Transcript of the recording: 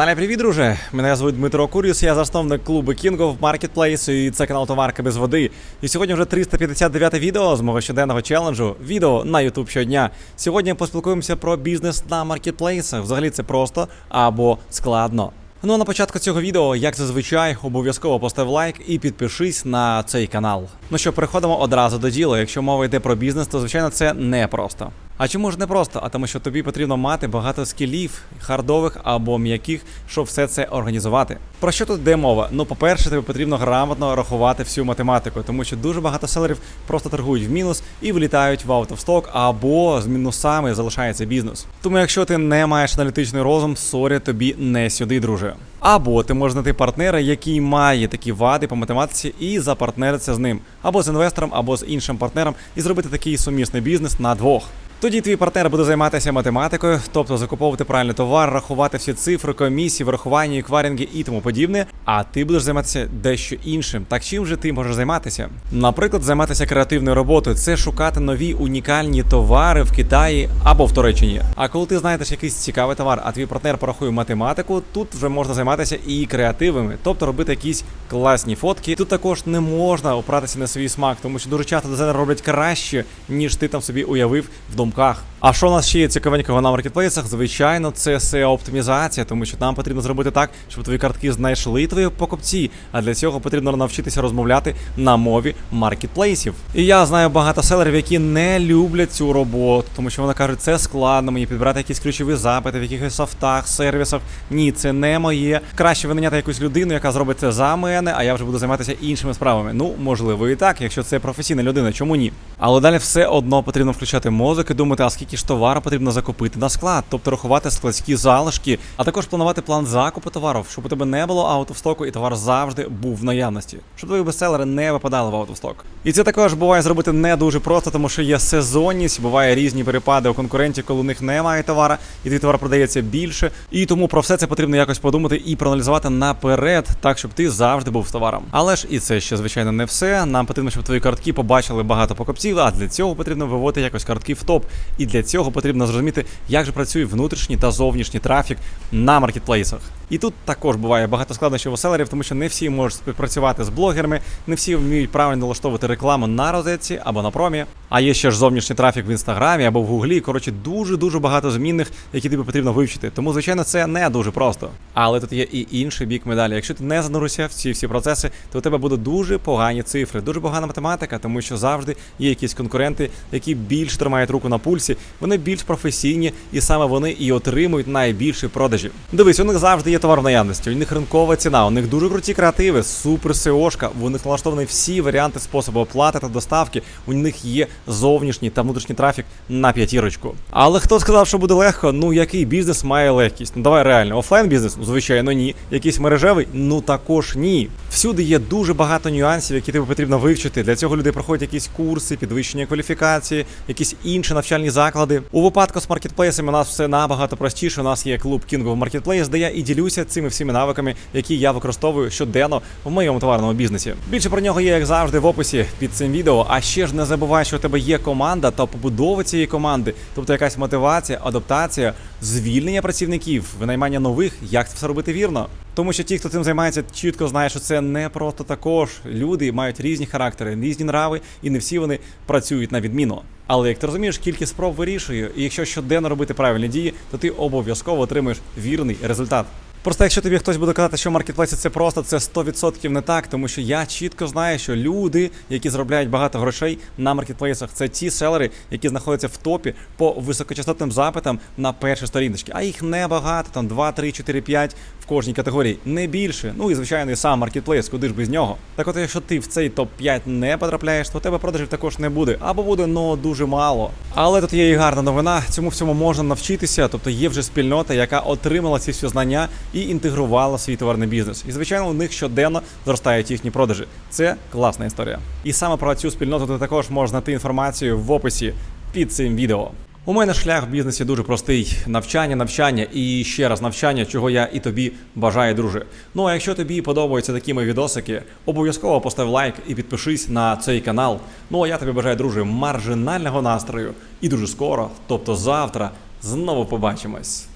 каналі Привіт, друже! Мене звуть Дмитро Куріус, я засновник клубу King of Marketplace і це канал Товарка без води. І сьогодні вже 359 відео з мого щоденного челенджу. Відео на YouTube щодня. Сьогодні поспілкуємося про бізнес на маркетплейсах. Взагалі це просто або складно. Ну а на початку цього відео, як зазвичай, обов'язково постав лайк і підпишись на цей канал. Ну що, переходимо одразу до діла. Якщо мова йде про бізнес, то звичайно це не просто. А чому ж не просто? А тому, що тобі потрібно мати багато скілів, хардових або м'яких, щоб все це організувати. Про що тут йде мова? Ну, по-перше, тобі потрібно грамотно рахувати всю математику, тому що дуже багато селерів просто торгують в мінус і вилітають в stock, або з мінусами залишається бізнес. Тому, якщо ти не маєш аналітичний розум, сорі, тобі не сюди, друже. Або ти можеш знайти партнера, який має такі вади по математиці, і запартнеритися з ним, або з інвестором, або з іншим партнером, і зробити такий сумісний бізнес на двох. Тоді твій партнер буде займатися математикою, тобто закуповувати правильний товар, рахувати всі цифри, комісії, врахування, еквайринги і тому подібне. А ти будеш займатися дещо іншим. Так чим же ти можеш займатися? Наприклад, займатися креативною роботою це шукати нові унікальні товари в Китаї або в Туреччині. А коли ти знайдеш якийсь цікавий товар, а твій партнер порахує математику, тут вже можна займатися і креативами, тобто робити якісь класні фотки. Тут також не можна опиратися на свій смак, тому що дуже часто дизайнери роблять краще, ніж ти там собі уявив в думках. А що у нас ще є цікавенького на маркетплейсах? Звичайно, це SEO оптимізація, тому що нам потрібно зробити так, щоб твої картки знайшли твої покупці. А для цього потрібно навчитися розмовляти на мові маркетплейсів. І я знаю багато селерів, які не люблять цю роботу, тому що вони кажуть, це складно мені підбирати якісь ключові запити в якихось софтах, сервісах. Ні, це не моє. Краще винайняти якусь людину, яка зробить це за мене, а я вже буду займатися іншими справами. Ну, можливо, і так, якщо це професійна людина, чому ні? Але далі все одно потрібно включати мозок і думати, а скільки ж товару потрібно закупити на склад, тобто рахувати складські залишки, а також планувати план закупу товарів, щоб у тебе не було аутостоку і товар завжди був в наявності, щоб твої бестселери не випадали в аутосток. І це також буває зробити не дуже просто, тому що є сезонність, буває різні перепади у конкурентів, коли у них немає товара, і твій товар продається більше. І тому про все це потрібно якось подумати і проаналізувати наперед, так щоб ти завжди був з товаром. Але ж і це ще звичайно не все. Нам потрібно, щоб твої картки побачили багато покупців. А для цього потрібно виводити якось картки в топ. І для цього потрібно зрозуміти, як же працює внутрішній та зовнішній трафік на маркетплейсах. І тут також буває багато складнощів у селерів, тому що не всі можуть співпрацювати з блогерами, не всі вміють правильно налаштовувати рекламу на розетці або на промі. А є ще ж зовнішній трафік в інстаграмі або в гуглі. Коротше, дуже дуже багато змінних, які тобі потрібно вивчити. Тому, звичайно, це не дуже просто. Але тут є і інший бік медалі. Якщо ти не зануришся в ці всі процеси, то у тебе будуть дуже погані цифри, дуже погана математика, тому що завжди є якісь конкуренти, які більш тримають руку на пульсі, вони більш професійні, і саме вони і отримують найбільші продажі. Дивись, у них завжди є товар в наявності, у них ринкова ціна, у них дуже круті креативи, супер SEOшка, у них налаштовані всі варіанти способу оплати та доставки. У них є зовнішній та внутрішній трафік на п'ятірочку. Але хто сказав, що буде легко? Ну який бізнес має легкість? Ну давай реально, офлайн бізнес? Звичайно, ні. Якийсь мережевий? Ну також ні. Всюди є дуже багато нюансів, які тобі потрібно вивчити. Для цього люди проходять якісь курси, підвищення кваліфікації, якісь інші навчальні заклади. У випадку з маркетплейсами у нас все набагато простіше. У нас є клуб King of Marketplace, де я і ділюся цими всіми навиками, які я використовую щоденно в моєму товарному бізнесі. Більше про нього є, як завжди, в описі під цим відео. А ще ж не забувай, що у тебе є команда та побудова цієї команди, тобто якась мотивація, адаптація, звільнення працівників, винаймання нових, як це все робити вірно. Тому що ті, хто цим займається, чітко знає, що це не просто також. Люди мають різні характери, різні нрави, і не всі вони працюють на відміну. Але як ти розумієш, кількість спроб вирішує, і якщо щоденно робити правильні дії, то ти обов'язково отримаєш вірний результат. Просто якщо тобі хтось буде казати, що маркетплейси це просто це 100% не так, тому що я чітко знаю, що люди, які заробляють багато грошей на маркетплейсах, це ті селери, які знаходяться в топі по високочастотним запитам на перші сторіночки. А їх небагато, там 2, 3, 4, 5 в кожній категорії, не більше. Ну і звичайно, і сам маркетплейс, куди ж без нього. Так от, якщо ти в цей топ 5 не потрапляєш, то у тебе продажів також не буде, або буде ну дуже мало. Але тут є і гарна новина. Цьому всьому можна навчитися, тобто є вже спільнота, яка отримала ці всі знання і інтегрувала свій товарний бізнес. І звичайно, у них щоденно зростають їхні продажі. Це класна історія. І саме про цю спільноту ти також можеш знайти інформацію в описі під цим відео. У мене шлях в бізнесі дуже простий: навчання, навчання і ще раз навчання, чого я і тобі бажаю, друже. Ну а якщо тобі подобаються такі мої відосики, обов'язково постав лайк і підпишись на цей канал. Ну а я тобі бажаю, друже, маржинального настрою. І дуже скоро, тобто завтра, знову побачимось.